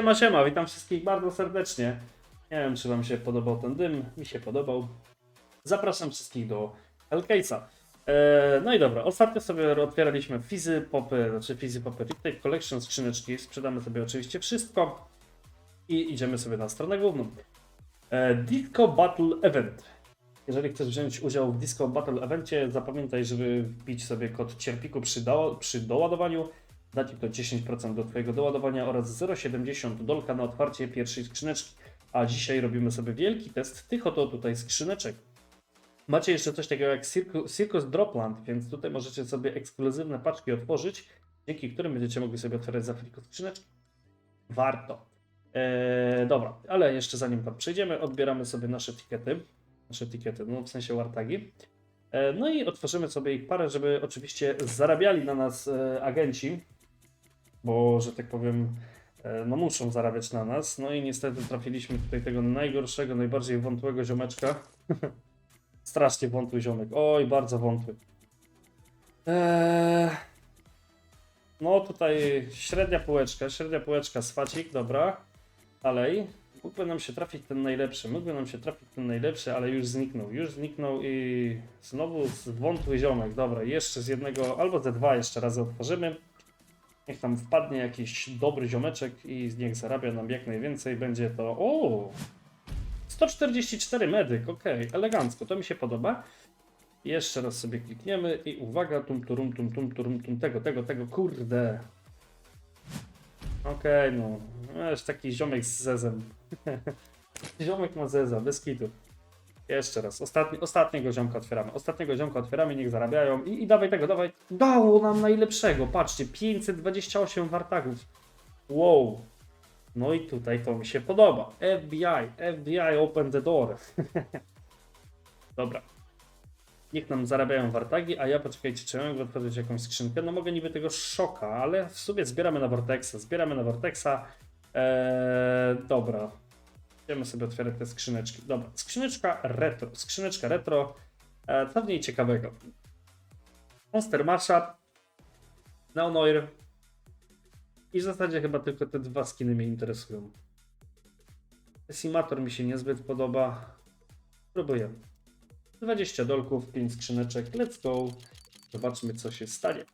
Siema, siema, witam wszystkich bardzo serdecznie. Nie wiem, czy wam się podobał ten dym, mi się podobał. Zapraszam wszystkich do Hellcase'a. Eee, no i dobra, ostatnio sobie otwieraliśmy Fizy Popy, znaczy Fizy Popy Retake Collection skrzyneczki. Sprzedamy sobie oczywiście wszystko i idziemy sobie na stronę główną. Eee, Disco Battle Event. Jeżeli chcesz wziąć udział w Disco Battle Evencie, zapamiętaj, żeby wbić sobie kod cierpiku przy, do, przy doładowaniu. Da Ci to 10% do Twojego doładowania oraz 0,70 dolka na otwarcie pierwszej skrzyneczki. A dzisiaj robimy sobie wielki test tych oto tutaj skrzyneczek. Macie jeszcze coś takiego jak Circus, Dropland, więc tutaj możecie sobie ekskluzywne paczki otworzyć, dzięki którym będziecie mogli sobie otwierać za friko skrzyneczki. Warto. Eee, dobra, ale jeszcze zanim tam przejdziemy, odbieramy sobie nasze tikety. Nasze tikety, no w sensie wartagi. E, No i otworzymy sobie ich parę, żeby oczywiście zarabiali na nas e, agenci, bo że tak powiem, e, no muszą zarabiać na nas. No i niestety trafiliśmy tutaj tego najgorszego, najbardziej wątłego ziomeczka. Strasznie wątły ziomek. Oj, bardzo wątły. Eee... No tutaj średnia półeczka, średnia półeczka swacik, dobra. Dalej. Mógłby nam się trafić ten najlepszy, mógłby nam się trafić ten najlepszy, ale już zniknął. Już zniknął i znowu wątły ziomek. Dobra, jeszcze z jednego, albo ze dwa jeszcze razy otworzymy. Niech tam wpadnie jakiś dobry ziomeczek i niech zarabia nam jak najwięcej. Będzie to. O! 144 medyk, ok, elegancko, to mi się podoba. Jeszcze raz sobie klikniemy i uwaga, tum turum tum tum turum tum tego, tego, tego, kurde. Okej, no, jest taki ziomek z zezem. Ziomek ma zeza, bez kitu. Jeszcze raz, ostatni, ostatniego ziomka otwieramy. Ostatniego ziomka otwieramy, niech zarabiają. I, I dawaj tego, dawaj. Dało nam najlepszego, patrzcie, 528 wartagów. Wow. No i tutaj to mi się podoba. FBI, FBI open the door. Dobra. Niech nam zarabiają wartagi, a ja poczekajcie, czy mogę otworzyć jakąś skrzynkę? No mogę niby tego szoka, ale w sumie zbieramy na Vortexa. Zbieramy na Vortexa. Eee, dobra. Będziemy sobie otwierać te skrzyneczki. Dobra, skrzyneczka retro. Skrzyneczka retro. Eee, co w niej ciekawego? Monster Mashup. Neonoir. I w zasadzie chyba tylko te dwa skiny mnie interesują. Decimator mi się niezbyt podoba. Próbujemy. 20 dolków, 5 skrzyneczek. Let's go. Zobaczmy, co się stanie.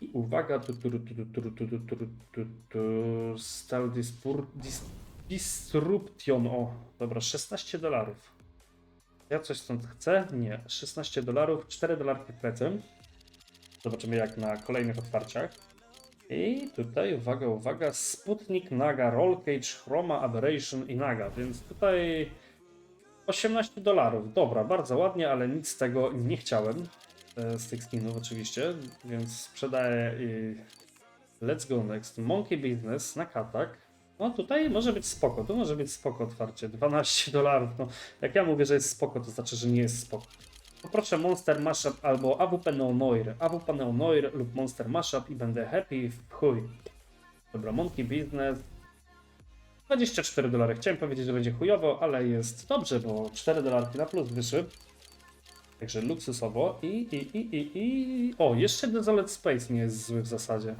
I uwaga, tu, tu, tu, tu, tu, tu, tu, tu, tu, tu, dispur, dis, Disruption. O, dobra, 16 dolarów. Ja coś stąd chcę? Nie. 16 dolarów, 4 dolarki w plecy. Zobaczymy jak na kolejnych otwarciach. I tutaj, uwaga, uwaga, Sputnik Naga, Roll Cage, Chroma, Aberration i Naga, więc tutaj 18 dolarów. Dobra, bardzo ładnie, ale nic z tego nie chciałem. e, Z tych skinów oczywiście, więc sprzedaję i let's go next. Monkey Business na katak. No tutaj może być spoko, tu może być spoko otwarcie. 12 dolarów. No, jak ja mówię, że jest spoko, to znaczy, że nie jest spoko. Poproszę Monster Mashup albo AWP Neonoir. AWP Neonoir lub Monster Mashup i będę happy w chuj. Dobra, Monkey Business. 24 dolary. Chciałem powiedzieć, że będzie chujowo, ale jest dobrze, bo 4 dolarki na plus wyszły. Także luksusowo. I, i, i, i, i. O, jeszcze Desolate Space nie jest zły w zasadzie.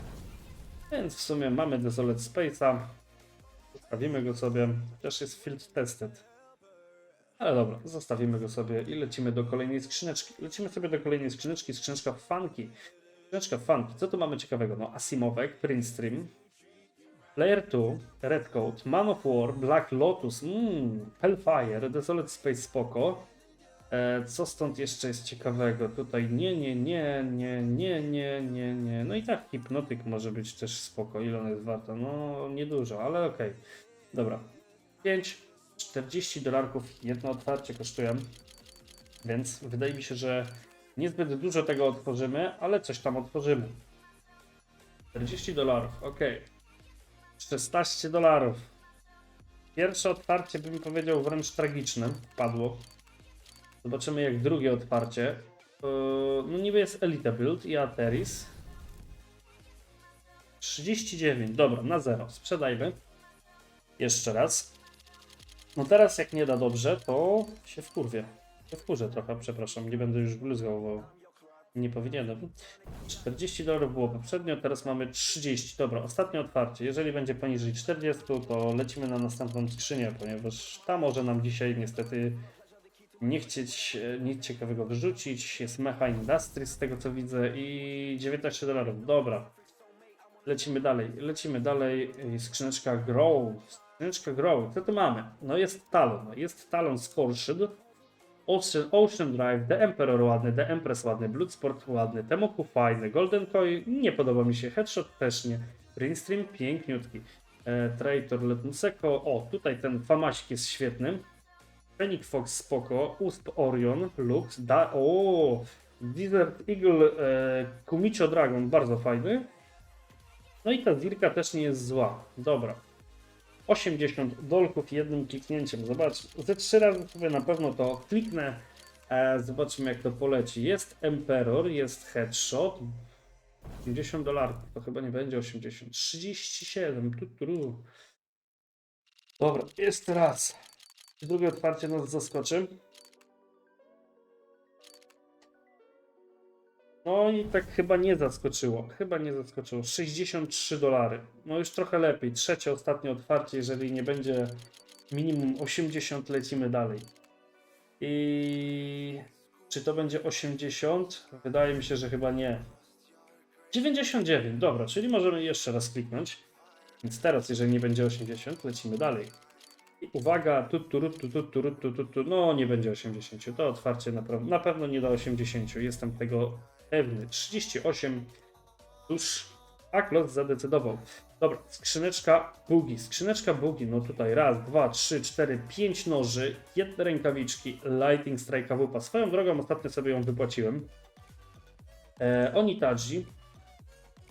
Więc w sumie mamy Desolate Space'a. Zostawimy go sobie. Też jest field tested. Ale dobra, zostawimy go sobie i lecimy do kolejnej skrzyneczki. Lecimy sobie do kolejnej skrzyneczki, skrzyneczka Funky. Skrzyneczka Funky, co tu mamy ciekawego? No, Asimowek, Print Stream, Player 2, Red Coat, Man of War, Black Lotus, mm, Hellfire, Desolate Space spoko. E, co stąd jeszcze jest ciekawego? Tutaj nie, nie, nie, nie, nie, nie, nie, nie. No i tak Hipnotyk może być też spoko. Ile ona jest warta? No, niedużo, ale okej. Dobra. 5, 40 dolarków jedno otwarcie kosztuje. Więc wydaje mi się, że niezbyt dużo tego otworzymy, ale coś tam otworzymy. 40 dolarów, ok. 16 dolarów. Pierwsze otwarcie bym powiedział wręcz tragiczne. Padło. Zobaczymy jak drugie otwarcie. Yy, No niby jest Elite Build i Ateris. 39, dobra, na zero. Sprzedajmy. Jeszcze raz. No teraz jak nie da dobrze, to się wkurwię. Się wkurzę trochę, przepraszam, nie będę już bluzgował. Nie powinienem. 40 dolarów było poprzednio, teraz mamy 30. Dobra, ostatnie otwarcie. Jeżeli będzie poniżej 40, to lecimy na następną skrzynię, ponieważ ta może nam dzisiaj niestety nie chcieć e, nic ciekawego wyrzucić. Jest Mecha Industry z tego co widzę i 19 dolarów. Dobra. Lecimy dalej, lecimy dalej. I Skrzyneczka Grow. Skrzyneczka Grow. Co tu mamy? No jest Talon. Jest Talon Scorched. Ocean, Ocean Drive, The Emperor ładny, The Empress ładny, Bloodsport ładny, Temoku fajny, Golden Koi nie podoba mi się, Headshot też nie, Greenstream piękniutki, e, Traitor Letmuseko, o tutaj ten Famasik jest świetny, Phoenix Fox spoko, Usp Orion, Lux, da, o Desert Eagle, e, Kumicho Dragon bardzo fajny, no i ta Zirka też nie jest zła, dobra. 80 dolków jednym kliknięciem. Zobacz, ze trzy razy sobie na pewno to kliknę. E, zobaczymy jak to poleci. Jest Emperor, jest Headshot. 50 dolarów, to chyba nie będzie 80. 37, tu, tu, tu. Dobra, jeszcze raz. Drugie otwarcie nas zaskoczy? No i tak chyba nie zaskoczyło. Chyba nie zaskoczyło. 63 dolary. No już trochę lepiej. Trzecie, ostatnie otwarcie. Jeżeli nie będzie minimum 80, lecimy dalej. I czy to będzie 80? Wydaje mi się, że chyba nie. 99, dobra, czyli możemy jeszcze raz kliknąć. Więc teraz, jeżeli nie będzie 80, lecimy dalej. Uwaga, tu, tu, ru, tu, tu, tu, tu, tu, tu, no nie będzie 80, to otwarcie na, na pewno nie da 80, jestem tego pewny. 38, cóż, tak los zadecydował. Dobra, skrzyneczka bugi, skrzyneczka bugi, no tutaj raz, dwa, trzy, cztery, pięć noży, jedne rękawiczki, Lighting Strike WP. Swoją drogą ostatnio sobie ją wypłaciłem. E, Onitaji,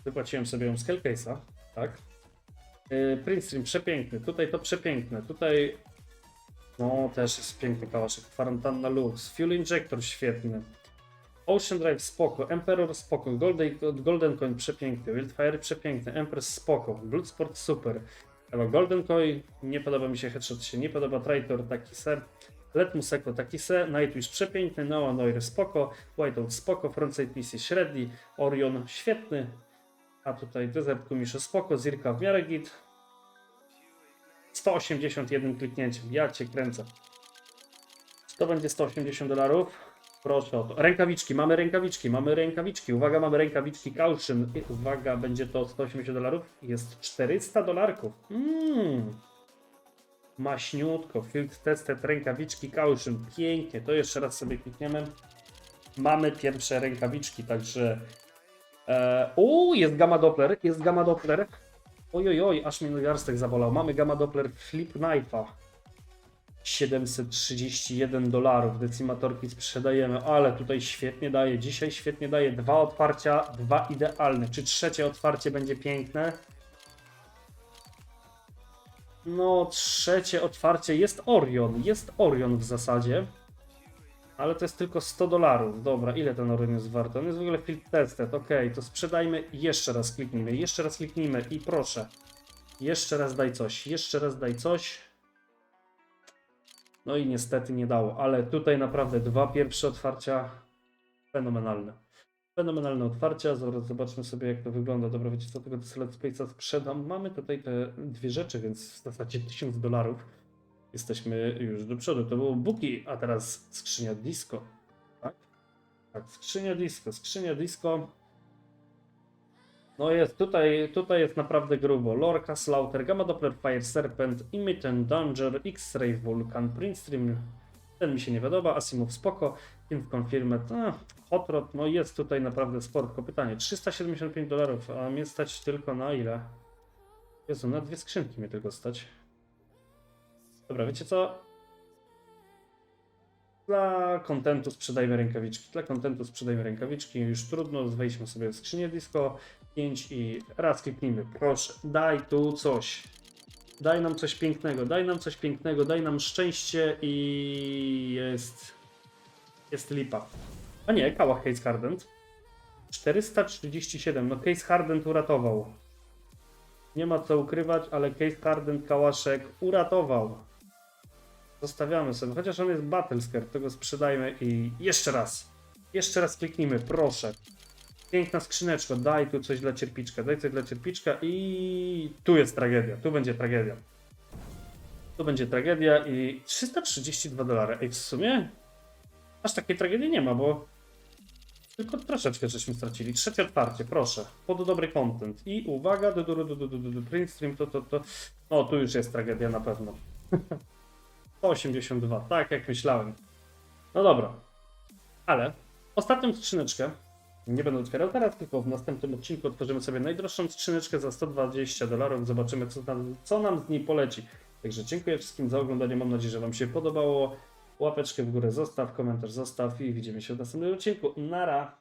wypłaciłem sobie ją z Hellcase'a, tak? E, Prince Stream, przepiękny. Tutaj to przepiękne. Tutaj no też jest piękny kałaszek. Quarantanna Lux. Fuel Injector świetny. Ocean Drive spoko, Emperor spoko, Golden, Golden Coin przepiękny, Wildfire przepiękny, Empress spoko, Bloodsport super, Golden Coin, nie podoba mi się Headshot, się nie podoba, Traitor taki se, Let Museko taki se, Nightwish przepiękny, Noah Noir spoko, Whiteout spoko, Frontside PC średni, Orion świetny, a tutaj Desert Kumisze spoko, Zirka w miarę git, 181 kliknięciem, ja cię kręcę. To będzie 180 dolarów. Proszę o to. Rękawiczki, mamy rękawiczki, mamy rękawiczki. Uwaga, mamy rękawiczki Caution. Uwaga, będzie to 180 dolarów. Jest 400 dolarków. Mmm. Maśniutko. Field tested, rękawiczki Caution. Pięknie. To jeszcze raz sobie klikniemy. Mamy pierwsze rękawiczki, także... E, o, jest Gamma Doppler, jest Gamma Doppler. Oj, oj, aż mnie garstek zabolał. Mamy Gamma Doppler Flip Knife'a. 731 dolarów. Decimatorki sprzedajemy, ale tutaj świetnie daje. Dzisiaj świetnie daje. Dwa otwarcia, dwa idealne. Czy trzecie otwarcie będzie piękne? No, trzecie otwarcie jest Orion. Jest Orion w zasadzie. Ale to jest tylko 100 dolarów. Dobra, ile ten Orion jest wart? On jest w ogóle field tested. Ok, to sprzedajmy. Jeszcze raz kliknijmy. Jeszcze raz kliknijmy i proszę. Jeszcze raz daj coś. Jeszcze raz daj coś. No i niestety nie dało, ale tutaj naprawdę dwa pierwsze otwarcia fenomenalne. Fenomenalne otwarcia, zaraz zobaczmy sobie jak to wygląda. Dobra, wiecie co, tego Select Space'a sprzedam. Mamy tutaj te dwie rzeczy, więc w zasadzie 1000 dolarów. Jesteśmy już do przodu. To było Buki, a teraz skrzynia disco. Tak? Tak, skrzynia disco, skrzynia disco. No jest, tutaj, tutaj jest naprawdę grubo. Lorca, Slaughter, Gamma Doppler, Fire Serpent, Immitent, Danger, X-Ray, Vulcan, Prince Stream. Ten mi się nie podoba, Asimov spoko, Team Confirmed, a, Hot Rod, no jest tutaj naprawdę sporo. Pytanie, 375 dolarów, a mnie stać tylko na ile? Jezu, na dwie skrzynki mnie tylko stać. Dobra, wiecie co? Dla kontentu sprzedajmy rękawiczki. Dla kontentu sprzedajmy rękawiczki. Już trudno, wejdźmy sobie w skrzynię disco 5 i raz kliknijmy. Proszę, daj tu coś. Daj nam coś pięknego, daj nam coś pięknego, daj nam szczęście i jest. Jest lipa. A nie, Kałach Case Hardened. 437. No Case Hardened uratował. Nie ma co ukrywać, ale Case Hardened Kałaszek uratował. Zostawiamy sobie, chociaż on jest Battle Scared, to go sprzedajmy i jeszcze raz. Jeszcze raz kliknijmy, proszę. Piękna skrzyneczka, daj tu coś dla cierpiczka, daj coś dla cierpiczka i tu jest tragedia, tu będzie tragedia. Tu będzie tragedia i 332 dolary. Ej, w sumie aż takiej tragedii nie ma, bo tylko troszeczkę żeśmy stracili. Trzecie otwarcie, proszę. Pod dobry content. I uwaga, du, du, du, du, du, du, print stream, to, to, to. O, tu już jest tragedia na pewno. 182, tak jak myślałem. No dobra. Ale ostatnią skrzyneczkę nie będę otwierał teraz, tylko w następnym odcinku otworzymy sobie najdroższą skrzyneczkę za 120 dolarów. Zobaczymy, co nam, co nam z niej poleci. Także dziękuję wszystkim za oglądanie. Mam nadzieję, że Wam się podobało. Łapeczkę w górę zostaw, komentarz zostaw i widzimy się w następnym odcinku. Nara!